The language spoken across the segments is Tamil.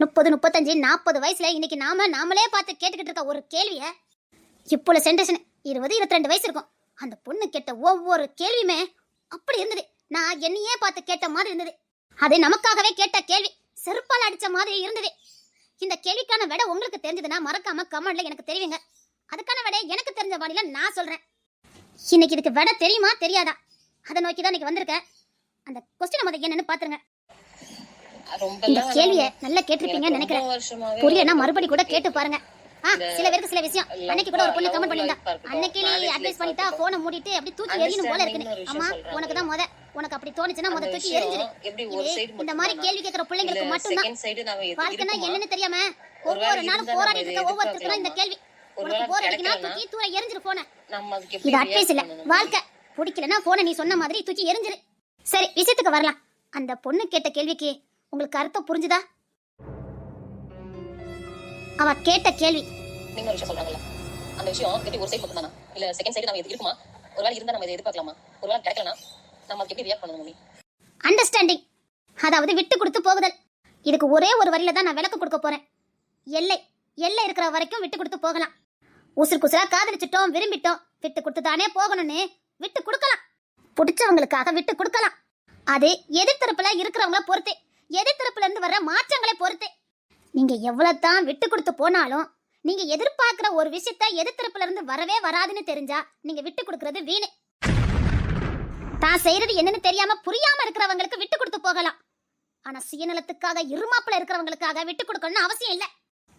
முப்பது முப்பத்தஞ்சு நாற்பது வயசுல இன்னைக்கு நாம நாமளே பார்த்து கேட்டுக்கிட்டு இருக்க ஒரு கேள்விய இப்போ சென்டேஷன் இருபது இருபத்தி ரெண்டு வயசு இருக்கும். அந்த பொண்ணு கேட்ட ஒவ்வொரு கேள்வியுமே அப்படி இருந்தது. நான் என்னையே பார்த்து கேட்ட மாதிரி இருந்தது. அது நமக்காகவே கேட்ட கேள்வி செருப்பால் அடிச்ச மாதிரி இருந்தது. இந்த கேள்விக்கான விட உங்களுக்கு தெரிஞ்சதுன்னா மறக்காம கமெண்ட்ல எனக்கு தெரியுங்க அதுக்கான விட எனக்கு தெரிஞ்ச வழியில நான் சொல்றேன். இன்னைக்கு இதுக்கு விட தெரியுமா தெரியாதா? அதை நோக்கி தான் இன்னைக்கு வந்திருக்கேன். அந்த கொஸ்டின் முதல்ல என்னன்னு பாத்துருங்க இந்த கேள்வியை நல்லா கேட்டிருப்பீங்கன்னு நினைக்கிறேன். புரியனா மறுபடி கூட கேட்டு பாருங்க. ஆ சில பேருக்கு சில விஷயம். அன்னைக்கு கூட ஒரு பொண்ணு கமெண்ட் பண்ணிருந்தா அன்னைக்கு நீ அட்வைஸ் பண்ணிட்டா போனை மூடிட்டு அப்படி தூக்கி எரியணும் போல இருக்குன்னு. அம்மா உனக்கு தான் முத. உனக்கு அப்படி தோணுச்சுன்னா முத தூக்கி எரிஞ்சிரு இந்த மாதிரி கேள்வி கேட்கிற பிள்ளைங்களுக்கு வாழ்க்கைனா இருக்குமா? என்னன்னு தெரியாம ஒவ்வொரு நாளும் போராடிட்டு இருக்க ஒவ்வொருத்தருக்கும் இந்த கேள்வி. உனக்கு போர் அடிக்கினா? தூக்கி தூர எரிஞ்சிரு போன இது அட்வைஸ் இல்ல? வாழ்க்கை பிடிக்கலனா போனை நீ சொன்ன மாதிரி தூக்கி எரிஞ்சிரு சரி விஷயத்துக்கு வரலாம். அந்த பொண்ணு கேட்ட கேள்விக்கு உங்களுக்கு அர்த்தம் புரிஞ்சுதா? அவ கேட்ட கேள்வி. நீங்க ஒரு விஷயம் சொல்றாங்கல்ல. அந்த விஷயம் எப்படி ஒரு சைடு மட்டும் தானா இல்ல செகண்ட் சைடு நம்ம இருக்குமா? ஒருவேளை இருந்தா நம்ம இதை எதிர்பார்க்கலாமா? ஒருவேளை கிடைக்கலனா நம்ம அதுக்கு எப்படி ரியாக்ட் பண்ணணும் அண்டர்ஸ்டாண்டிங் அதாவது விட்டு கொடுத்து போகுதல். இதுக்கு ஒரே ஒரு வரியில தான் நான் விளக்கு கொடுக்க போறேன். எல்லை. எல்லை இருக்கிற வரைக்கும் விட்டு கொடுத்து போகலாம். உசுறு குசுரா காதலிச்சிட்டோம் விரும்பிட்டோம். விட்டு கொடுத்து தானே போகணும்னு விட்டு கொடுக்கலாம். பிடிச்சவங்களுக்காக விட்டு கொடுக்கலாம். அது எதிர்த்தரப்புல இருக்கிறவங்கள பொறுத்து. எதிர்த்தரப்புல இருந்து வர்ற மாற்றங்களை பொறுத்து. நீங்க எவ்வளவு தான் விட்டு கொடுத்து போனாலும் நீங்க எதிர்பார்க்கிற ஒரு விஷயத்த எதிர்த்தரப்புல இருந்து வரவே வராதுன்னு தெரிஞ்சா நீங்க விட்டு கொடுக்கறது வீணு. தான் செய்யறது என்னன்னு தெரியாம புரியாம இருக்கிறவங்களுக்கு விட்டு கொடுத்து போகலாம். ஆனா சுயநலத்துக்காக இருமாப்புல இருக்கிறவங்களுக்காக விட்டு கொடுக்கணும்னு அவசியம் இல்லை.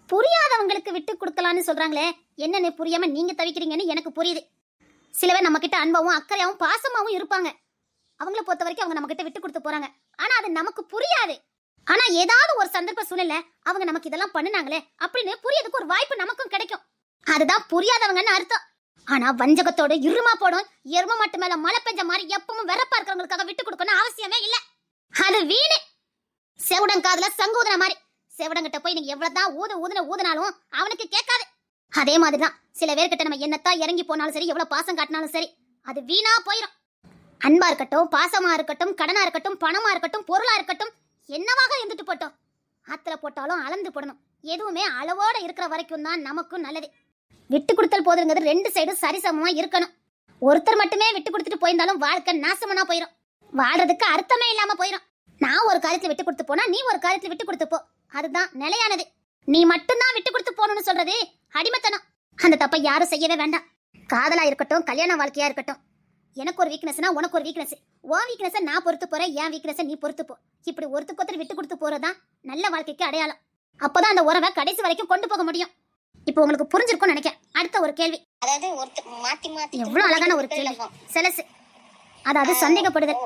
புரியாதவங்களுக்கு விட்டு கொடுக்கலாம்னு சொல்றாங்களே என்னன்னு புரியாம நீங்க தவிக்கிறீங்கன்னு எனக்கு புரியுது. சில பேர் நம்ம கிட்ட அன்பாவும் அக்கறையாவும் பாசமாவும் இருப்பாங்க. அவங்கள பொறுத்த வரைக்கும் அவங்க நம்மகிட்ட விட்டு கொடுத்து போறாங்க. ஆனா அது நமக்கு புரியாது. ஆனா ஏதாவது ஒரு சந்தர்ப்ப சூழ்நிலை அவங்க நமக்கு இதெல்லாம் பண்ணுனாங்களே அப்படின்னு புரியதுக்கு ஒரு வாய்ப்பு நமக்கும் கிடைக்கும். அதுதான் புரியாதவங்கன்னு அர்த்தம். ஆனா வஞ்சகத்தோட இருமா போடும் எரும மட்டும் மேல மழை பெஞ்ச மாதிரி எப்பவும் வெறப்பா இருக்கிறவங்களுக்காக விட்டு கொடுக்கணும் அவசியமே இல்ல. அது வீணு. செவுடன் காதுல மாதிரி. செவடங்கிட்ட போய் நீங்க எவ்வளவுதான் ஊத ஊதுன ஊதுனாலும் அவனுக்கு கேட்காது. அதே மாதிரிதான் சில பேர்கிட்ட நம்ம என்னத்தான் இறங்கி போனாலும் சரி எவ்வளவு பாசம் காட்டினாலும் சரி அது வீணா போயிடும் அன்பா இருக்கட்டும் பாசமா இருக்கட்டும் கடனா இருக்கட்டும் பணமா இருக்கட்டும் பொருளா இருக்கட்டும் என்னவாக இருந்துட்டு போட்டோம்? ஆத்துல போட்டாலும் அளந்து போடணும். எதுவுமே அளவோட இருக்கிற வரைக்கும் தான் நமக்கும் நல்லது. விட்டு கொடுத்தல் போதுங்கிறது ரெண்டு சைடும் சரிசமமா இருக்கணும். ஒருத்தர் மட்டுமே விட்டு கொடுத்துட்டு போயிருந்தாலும் வாழ்க்கை நாசமனா போயிடும் வாழ்றதுக்கு அர்த்தமே இல்லாம போயிடும் நான் ஒரு காரியத்துல விட்டு கொடுத்து போனா நீ ஒரு காரியத்துல விட்டு கொடுத்து போ. அதுதான் நிலையானது. நீ மட்டும்தான் விட்டு கொடுத்து போகணும்னு சொல்றது அடிமைத்தனம். அந்த தப்பை யாரும் செய்யவே வேண்டாம். காதலா இருக்கட்டும் கல்யாண வாழ்க்கையா இருக்கட்டும் எனக்கு ஒரு வீக்னஸ்னா உனக்கு ஒரு வீக்னஸ் உன் வீக்னஸை நான் பொறுத்து போறேன் என் வீக்னஸை நீ பொறுத்து போ. இப்படி ஒருத்தருக்கு ஒருத்தர் விட்டு கொடுத்து போறதுதான் நல்ல வாழ்க்கைக்கு அடையாளம். அப்பதான் அந்த உறவை கடைசி வரைக்கும் கொண்டு போக முடியும். இப்போ உங்களுக்கு புரிஞ்சிருக்கும்னு நினைக்கிறேன். அடுத்த ஒரு கேள்வி. அதாவது மாத்தி மாத்தி எவ்வளவு அழகான ஒரு கேள்வி. செலசு. அதாவது சந்தேகப்படுதல்.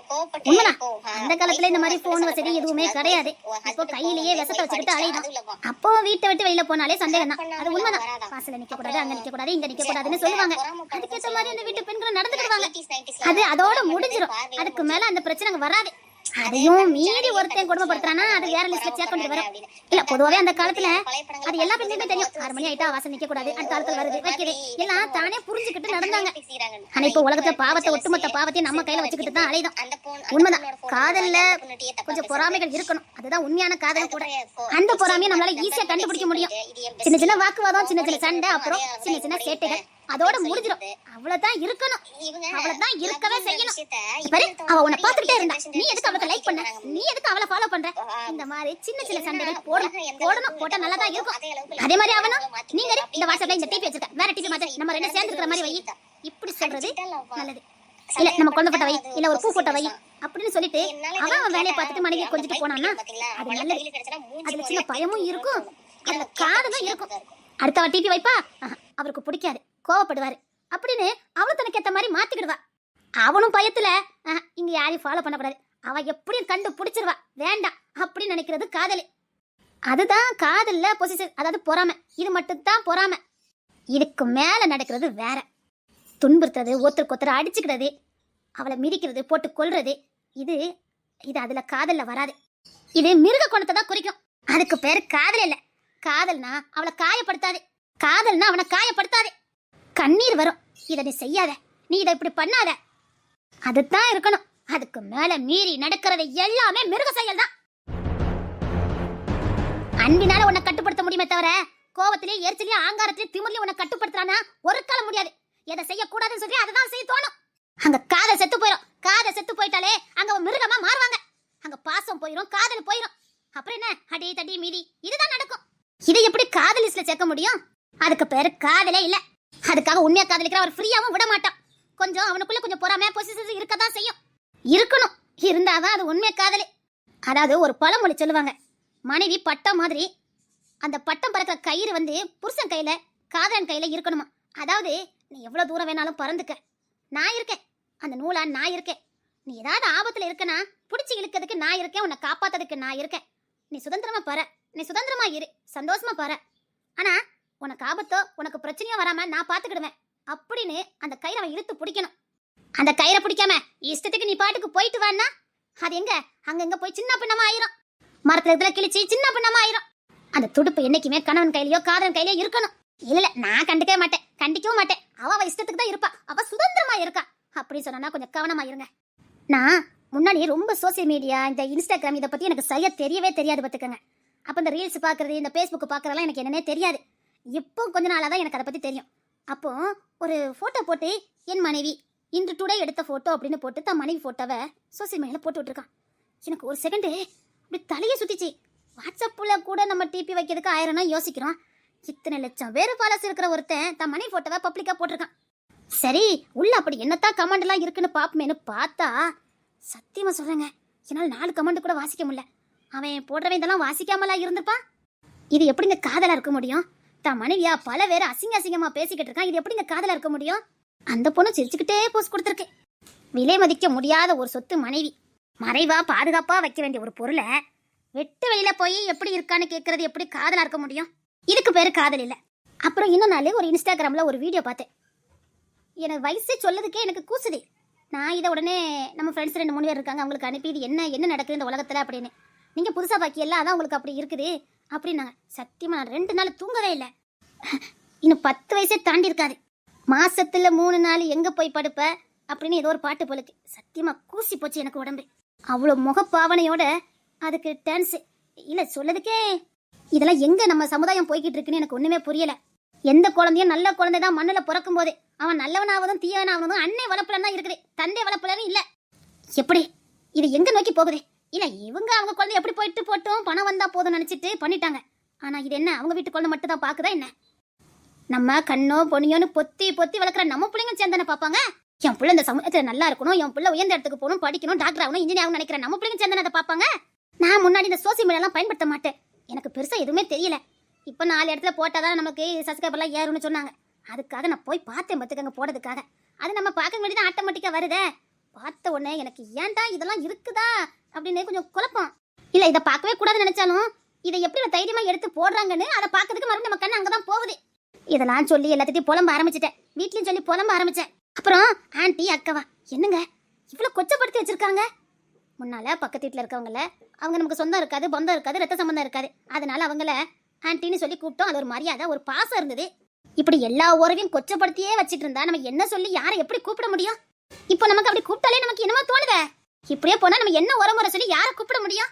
உண்மைதான். அந்த காலத்துல இந்த மாதிரி போன் வசதி எதுவுமே கிடையாது. இப்போ கையிலேயே விஷத்தை வச்சுக்கிட்டு படிச்சா அப்போ வீட்டை விட்டு வெளியில போனாலே சந்தேகம் தான் அது உண்மைதான். வராதாம். நிக்க கூடாது அங்க நிக்க கூடாது இங்க நிக்க கூடாதுன்னு சொல்லுவாங்க. அதுக்கேற்ற மாதிரி அந்த வீட்டு பெண்கள் நடந்துக்கிடுவாங்க. அது அதோட முடிஞ்சிடும் முடிஞ்சிரும். அதுக்கு மேல அந்த பிரச்சனை வராது. அதையும் மீறி ஒருத்தன் கொடுமைப்படுத்துறானா? அது வேற லிஸ்ட்ல சேர்க்க வேண்டியது வரும். இல்ல பொதுவாவே அந்த காலத்துல அது எல்லா பெண்களுமே தெரியும். ஆறு மணி ஆயிட்டா வாசல் நிக்க கூடாது அடுத்த காலத்துல வருது வைக்கிறது எல்லாம் தானே புரிஞ்சுக்கிட்டு நடந்தாங்க. ஆனா இப்போ உலகத்துல பாவத்தை ஒட்டுமொத்த பாவத்தையும் நம்ம கையில வச்சுக்கிட்டு தான் அலைதான் உண்மைதான். காதல்ல கொஞ்சம் பொறாமைகள் இருக்கணும். அதுதான் உண்மையான காதல் கூட. அந்த பொறாமையை நம்மளால ஈஸியா கண்டுபிடிக்க முடியும். சின்ன சின்ன வாக்குவாதம் சின்ன சின்ன சண்டை அப்புறம் சின்ன சின்ன சேட்டைகள். அதோட முடிஞ்சிடும் அவ்வளவுதான் இருக்கணும். அவ்வளவுதான் இருக்கவே செய்யணும். பாரு அவ உன்னை பாத்துக்கிட்டே இருந்தா. நீ எதுக்கு அவளுக்கு லைக் பண்ண? நீ எதுக்கு அவளை ஃபாலோ பண்ற? இந்த மாதிரி சின்ன சின்ன சண்டைகள் போடணும். போடணும் போட்டா நல்லா தான் இருக்கும். அதே மாதிரி அவனும் நீங்க இந்த வாட்ஸ்அப்ல இந்த டிவி வச்சிருக்க வேற டிவி மாத்த. நம்ம ரெண்டு சேர்ந்து இருக்கிற மாதிரி வை. இப்படி சொல்றது நல்லது. இல்ல நம்ம குழந்தை போட்டோ வை. இல்ல ஒரு பூ போட்டோ வை அப்படின்னு சொல்லிட்டு அவன் அவன் வேலையை பார்த்துட்டு மனைவியை கொஞ்சிட்டு போனான்னா அது நல்லது. அதுல சின்ன பயமும் இருக்கும். அதுல காதலும் இருக்கும் அடுத்தவ டிவி வைப்பா அவருக்கு பிடிக்காது கோவப்படுவாரு. அப்படின்னு அவளும் தனக்கு ஏற்ற மாதிரி மாத்திக்கிடுவா. அவனும் பயத்துல ஆஹா, இங்க யாரையும் ஃபாலோ பண்ணக்கூடாது அவ எப்படியும் கண்டு பிடிச்சிருவா வேண்டாம் அப்படின்னு நினைக்கிறது காதல். அதுதான் காதல்ல பொசிஷன் அதாவது பொறாமை. இது மட்டும் தான் பொறாமை. இதுக்கு மேல நடக்கிறது வேற. துன்புறுத்துறது ஒருத்தருக்கு ஒருத்தர் அடிச்சுக்கிறது அவளை மிதிக்கிறது போட்டு கொள்றது இது இது அதுல காதல்ல வராது. இது மிருக குணத்தை தான் குறிக்கும். அதுக்கு பேர் காதல் இல்லை காதல்னா அவளை காயப்படுத்தாது. காதல்னா அவனை காயப்படுத்தாது. கண்ணீர் வரும். இதை நீ செய்யாத. நீ இதை இப்படி பண்ணாத. அதுதான் இருக்கணும். அதுக்கு மேல மீறி நடக்கிறது எல்லாமே மிருக செயல் தான் அன்பினால உன்னை கட்டுப்படுத்த முடியுமே தவிர கோபத்திலேயே எரிச்சலையும் ஆங்காரத்திலேயும் திமிர்லயும் உன்னை கட்டுப்படுத்துறானா ஒரு காலம் முடியாது. எதை செய்யக்கூடாதுன்னு சொல்லி அதை தான் செய்ய தோணும். அங்க காதல் செத்து போயிடும் காதை செத்து போயிட்டாலே அங்க மிருகமா மாறுவாங்க. அங்க பாசம் போயிடும் காதல் போயிடும் அப்புறம் என்ன? அடி தடி மீதி. இதுதான் நடக்கும். இதை எப்படி காதலிஸ்ட்ல சேர்க்க முடியும்? அதுக்கு பேரு காதலே இல்லை. அதுக்காக உண்மையா காதலிக்கிற அவர் ஃப்ரீயாவும் விட மாட்டான். கொஞ்சம் அவனுக்குள்ள கொஞ்சம் பொறாம பொசிஷன் இருக்கதான் செய்யும். இருக்கணும். இருந்தாதான் அது உண்மை காதலி. அதாவது ஒரு பழமொழி சொல்லுவாங்க. மனைவி பட்டம் மாதிரி அந்த பட்டம் பறக்கிற கயிறு வந்து புருஷன் கையில காதலன் கையில இருக்கணுமா? அதாவது நீ எவ்வளோ தூரம் வேணாலும் பறந்துக்க. நான் இருக்கேன். அந்த நூலா நான் இருக்கேன். நீ ஏதாவது ஆபத்தில் இருக்கனா பிடிச்சி இழுக்கிறதுக்கு நான் இருக்கேன். உன்னை காப்பாத்துறதுக்கு நான் இருக்கேன். நீ சுதந்திரமா பாரு. நீ சுதந்திரமா இரு. சந்தோஷமா பாரு. ஆனா உனக்கு ஆபத்தோ உனக்கு பிரச்சனையோ வராம நான் பாத்துக்கிடுவேன். அப்படின்னு அந்த கயிறை அவன் இழுத்து பிடிக்கணும். அந்த கயிறை பிடிக்காம இஷ்டத்துக்கு நீ பாட்டுக்கு போயிட்டு வான்னா அது எங்க? அங்கங்க போய் சின்ன பின்னமா ஆயிரும். மரத்துல இதுல கிழிச்சு சின்ன பின்னமா ஆயிரும். அந்த துடுப்பு என்னைக்குமே கணவன் கையிலயோ காதலன் கையிலயோ இருக்கணும். இல்ல இல்ல நான் கண்டுக்கவே மாட்டேன். கண்டிக்கவும் மாட்டேன். அவ அவ இஷ்டத்துக்கு தான் இருப்பா. அவ சுதந்திரமா இருக்கா. அப்படின்னு சொன்னா கொஞ்சம் கவனமா இருங்க. நான் முன்னாடி ரொம்ப சோசியல் மீடியா இந்த இன்ஸ்டாகிராம் இதை பத்தி எனக்கு சரியா தெரியவே தெரியாது பார்த்துக்கங்க அப்போ இந்த ரீல்ஸ் பார்க்கறது இந்த ஃபேஸ்புக் பார்க்கறதெல்லாம் எனக்கு என்னன்னே தெரியாது. இப்போ கொஞ்ச நாளாக தான் எனக்கு அதை பற்றி தெரியும். அப்போ ஒரு ஃபோட்டோ போட்டு என் மனைவி இன்று டுடே எடுத்த ஃபோட்டோ அப்படின்னு போட்டு தான் மனைவி ஃபோட்டோவை சோசியல் மீடியாவில் போட்டு விட்ருக்கான் எனக்கு ஒரு செகண்டு இப்படி தலையை சுற்றிச்சு வாட்ஸ்அப்பில் கூட நம்ம டிபி வைக்கிறதுக்கு ஆயிரம்னா யோசிக்கிறோம். இத்தனை லட்சம் வேறு ஃபாலோஸ் இருக்கிற ஒருத்தன் தன் மனைவி ஃபோட்டோவை பப்ளிக்காக போட்டிருக்கான். சரி உள்ள அப்படி என்னத்தான் கமெண்ட்லாம் இருக்குன்னு பார்ப்போமேனு பார்த்தா சத்தியமாக சொல்கிறேங்க என்னால் நாலு கமெண்ட் கூட வாசிக்க முடியல. அவன் போடுறவன் இதெல்லாம் வாசிக்காமலாம் இருந்திருப்பான்? இது எப்படிங்க காதலாக இருக்க முடியும்? தான் மனைவியா பல பேர் அசிங்க அசிங்கமா பேசிக்கிட்டு இருக்கான் இது எப்படிங்க காதலா இருக்க முடியும்? அந்த பொண்ணு சிரிச்சுக்கிட்டே போஸ்ட் கொடுத்துருக்கு. விலை மதிக்க முடியாத ஒரு சொத்து மனைவி. மறைவா பாதுகாப்பா வைக்க வேண்டிய ஒரு பொருளை வெட்டு வெளியில போய் எப்படி இருக்கான்னு கேட்கறது எப்படி காதலா இருக்க முடியும்? இதுக்கு பேரு காதல் இல்லை. அப்புறம் இன்னும் நாள் ஒரு இன்ஸ்டாகிராம்ல ஒரு வீடியோ பார்த்தேன். எனக்கு வயசே சொல்லதுக்கே எனக்கு கூசுது. நான் இதை உடனே நம்ம ஃப்ரெண்ட்ஸ் ரெண்டு மூணு பேர் இருக்காங்க அவங்களுக்கு அனுப்பி இது என்ன என்ன நடக்குது இந்த உலகத்தில் அப்படின்னு. நீங்கள் புதுசாக பாக்கி எல்லாம் அதான் உங்களுக்கு அப்படி இருக்குது. அப்படின்னாங்க சத்தியமா நான் ரெண்டு நாள் தூங்கவே இல்லை. இன்னும் பத்து வயசே தாண்டி இருக்காது. மாசத்துல மூணு நாள் எங்க போய் படுப்ப? அப்படின்னு ஏதோ ஒரு பாட்டு போலுக்கு சத்தியமா கூசி போச்சு எனக்கு உடம்பு. அவ்வளோ முகப்பாவனையோட அதுக்கு டான்ஸ் இல்ல சொல்லதுக்கே. இதெல்லாம் எங்க நம்ம சமுதாயம் போய்கிட்டு இருக்குன்னு எனக்கு ஒண்ணுமே புரியல. எந்த குழந்தையும் நல்ல குழந்தை தான் மண்ணில் பிறக்கும் போது அவன் நல்லவனாவதும் தீயவனாவதும் அன்னை வளப்புலன்னு தான் இருக்குது. தந்தை வளப்புலன்னு இல்லை. எப்படி? இது எங்க நோக்கி போகுது? இல்லை இவங்க அவங்க குழந்தை எப்படி போயிட்டு போட்டும்? பணம் வந்தால் போதும் நினச்சிட்டு பண்ணிட்டாங்க. ஆனால் இது என்ன? அவங்க வீட்டு குழந்தை மட்டும் தான் பார்க்குதா என்ன? நம்ம கண்ணோ பொனியோன்னு பொத்தி பொத்தி வளர்க்குற நம்ம பிள்ளைங்க சேர்ந்தானே பார்ப்பாங்க என் பிள்ளை இந்த சமூகத்துல நல்லா இருக்கணும் என் பிள்ளை உயர்ந்த இடத்துக்கு போகணும் படிக்கணும் டாக்டர் ஆகணும் இன்ஜினியர் ஆகணும் நினைக்கிற நம்ம பிள்ளைங்க சேர்ந்தானே அதை பார்ப்பாங்க நான் முன்னாடி இந்த சோசியல் மீடியாலாம் பயன்படுத்த மாட்டேன். எனக்கு பெருசாக எதுவுமே தெரியல. இப்போ நாலு இடத்துல போட்டால் தான் நமக்கு சப்ஸ்கிரைபர்லாம் ஏறும்னு சொன்னாங்க. அதுக்காக நான் போய் பார்த்தேன் பார்த்துக்கங்க போடுறதுக்காக. அது நம்ம பார்க்க வேண்டியது ஆட்டோமேட்டிக்காக வருதே. பார்த்த உடனே எனக்கு ஏன்டா இதெல்லாம் இருக்குதா? அப்படின்னு கொஞ்சம் குழப்பம். இல்லை இதை பார்க்கவே கூடாதுன்னு நினைச்சாலும் இதை எப்படி நான் எடுத்து போடுறாங்கன்னு அதை பார்க்கறதுக்கு மறுபடியும் நம்ம கண்ணு அங்கே தான் போகுது இதெல்லாம் சொல்லி எல்லாத்தையும் புலம்ப ஆரம்பிச்சிட்டேன். வீட்லையும் சொல்லி புலம்ப ஆரம்பித்தேன் அப்புறம் ஆன்ட்டி அக்காவா என்னங்க இவ்வளோ கொச்சப்படுத்தி வச்சுருக்காங்க? முன்னால் பக்கத்து வீட்டில் இருக்கவங்கள அவங்க நமக்கு சொந்தம் இருக்காது பந்தம் இருக்காது ரத்த சம்பந்தம் இருக்காது. அதனால் அவங்கள ஆன்ட்டின்னு சொல்லி கூப்பிட்டோம். அது ஒரு மரியாதை ஒரு பாசம் இருந்தது. இப்படி எல்லா உறவையும் கொச்சப்படுத்தியே வச்சுட்டு இருந்தா நம்ம என்ன சொல்லி யாரை எப்படி கூப்பிட முடியும்? இப்போ நமக்கு அப்படி கூப்பிட்டாலே நமக்கு என்னமோ தோணுதே. இப்படியே போனா நம்ம என்ன உரமுறை சொல்லி யாரை கூப்பிட முடியும்?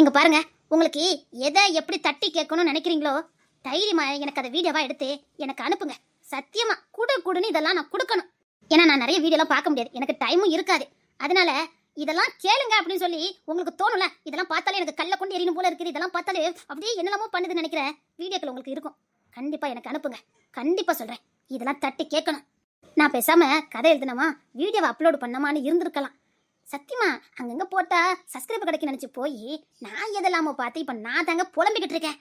இங்க பாருங்க உங்களுக்கு எதை எப்படி தட்டி கேட்கணும்னு நினைக்கிறீங்களோ தைரியமா எனக்கு அதை வீடியோவா எடுத்து எனக்கு அனுப்புங்க. சத்தியமா குடு குடுன்னு இதெல்லாம் நான் கொடுக்கணும். ஏன்னா நான் நிறைய வீடியோலாம் பார்க்க முடியாது. எனக்கு டைமும் இருக்காது. அதனால இதெல்லாம் கேளுங்க அப்படின்னு சொல்லி உங்களுக்கு தோணும்ல இதெல்லாம் பார்த்தாலே எனக்கு கல்ல கொண்டு எரியணும் போல இருக்குது. இதெல்லாம் பார்த்தாலே அப்படியே என்னெல்லாமோ பண்ணுதுன்னு நினைக்கிற வீடியோக்கள் உங்களுக்கு இருக்கும். கண்டிப்பா எனக்கு அனுப்புங்க. கண்டிப்பா சொல்றேன். இதெல்லாம் தட்டி கேட்கணும். நான் பேசாம கதை எழுதினமா வீடியோவை அப்லோடு பண்ணமான்னு இருந்திருக்கலாம். சத்தியமா அங்கங்க போட்டா சப்ஸ்கிரைப் கிடைக்க நினைச்சு போய் நான் எதெல்லாமோ பார்த்து இப்ப நான் தாங்க புலம்பிக்கிட்டு இருக்கேன்.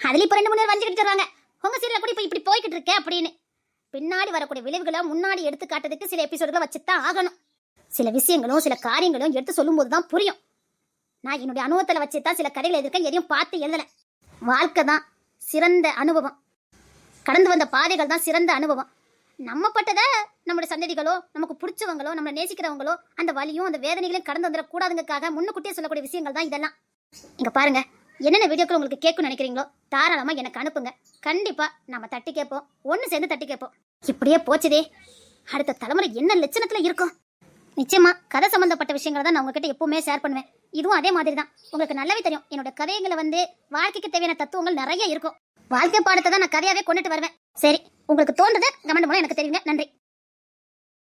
அதுல இப்ப ரெண்டு மூணு நேரம் வஞ்சிக்கிட்டு இருக்காங்க உங்க சீரியல கூட இப்ப இப்படி போய்கிட்டு இருக்கேன் அப்படின்னு. பின்னாடி வரக்கூடிய விளைவுகளை முன்னாடி எடுத்து காட்டுறதுக்கு சில எபிசோடுகளை வச்சுதான் ஆகணும். சில விஷயங்களும் சில காரியங்களும் எடுத்து சொல்லும்போது தான் புரியும். நான் என்னுடைய அனுபவத்தில் வச்சு தான் சில கதைகள் எழுதிருக்கேன் எதையும் பார்த்து எழுதலை. வாழ்க்கை தான் சிறந்த அனுபவம். கடந்து வந்த பாதைகள் தான் சிறந்த அனுபவம். நம்ம பட்டதை நம்மளோட சந்ததிகளோ நமக்கு பிடிச்சவங்களோ நம்மளை நேசிக்கிறவங்களோ அந்த வலியும் அந்த வேதனைகளையும் கடந்து வந்துடக்கூடாதுங்கக்காக முன்னுக்குட்டியே சொல்லக்கூடிய விஷயங்கள் தான் இதெல்லாம். இங்கே பாருங்க என்னென்ன வீடியோக்கள் உங்களுக்கு கேட்கணும்னு நினைக்கிறீங்களோ தாராளமாக எனக்கு அனுப்புங்க. கண்டிப்பாக நம்ம தட்டி கேட்போம் ஒன்று சேர்ந்து தட்டி கேட்போம். இப்படியே போச்சுதே அடுத்த தலைமுறை என்ன லட்சணத்தில் இருக்கும்? நிச்சயமா கதை சம்பந்தப்பட்ட விஷயங்களை தான் நான் உங்ககிட்ட எப்பவுமே ஷேர் பண்ணுவேன். இதுவும் அதே மாதிரி தான் உங்களுக்கு நல்லாவே தெரியும் என்னோட கதைகளை வந்து வாழ்க்கைக்கு தேவையான தத்துவங்கள் நிறைய இருக்கும். வாழ்க்கை பாடத்தை தான் நான் கதையாவே கொண்டுட்டு வருவேன். சரி உங்களுக்கு தோன்றது கமெண்ட் மூலம் எனக்கு தெரியுங்க நன்றி.